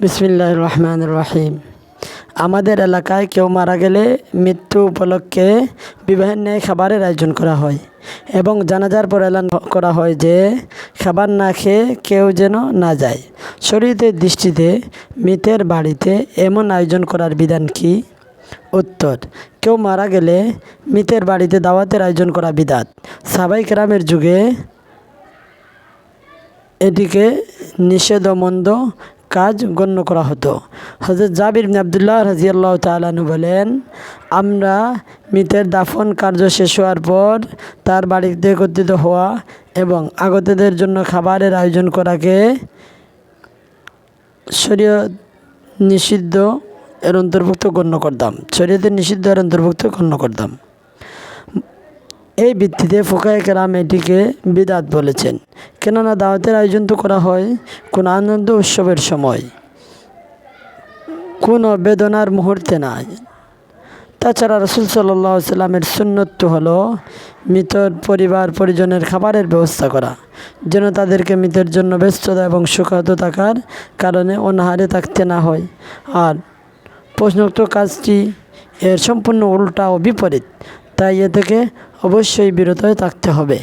বিসমিল্লাহ রহমান রহিম আমাদের এলাকায় কেউ মারা গেলে মৃত্যু উপলক্ষে বিবাহের ন্যায় খাবারের আয়োজন করা হয় এবং জানাজার পর এলান করা হয় যে খাবার না খেয়ে কেউ যেন না যায়। শরীরের দৃষ্টিতে মৃতের বাড়িতে এমন আয়োজন করার বিধান কি? উত্তর, কেউ মারা গেলে মৃতের বাড়িতে দাওয়াতের আয়োজন করা বিধাত সাবাই গ্রামের যুগে এটিকে নিষেধ মন্দ কাজ গণ্য করা হতো। হজরত জাবির আবদুল্লাহ রাজিয়াল্লাহ তালানু বলেন, আমরা মৃতের দাফন কার্য শেষ হওয়ার পর তার বাড়িতে একত্রিত হওয়া এবং আগতদের জন্য খাবারের আয়োজন করাকে শরীয়ত নিষিদ্ধ এর অন্তর্ভুক্ত গণ্য করতাম। শরীয়তের নিষিদ্ধ এর অন্তর্ভুক্ত গণ্য করতাম। এই ভিত্তিতে ফোকায় কেরাম এটিকে বিদাত বলেছেন। কেননা দাওয়াতের আয়োজন তো করা হয় কোন আনন্দ উৎসবের সময়, কোনো বেদনার মুহূর্তে নাই। তাছাড়া রসুল সাল্লাহ সাল্লামের সুন্নত হলো মৃতর পরিবার পরিজনের খাবারের ব্যবস্থা করা, যেন তাদেরকে মৃতের জন্য ব্যস্ততা এবং সুখাহত থাকার কারণে অনাহারে থাকতে না হয়। আর প্রশ্নোক্ত কাজটি এর সম্পূর্ণ উল্টা ও বিপরীত তাই এ থেকে অবশ্যই বিরত থাকতে হবে।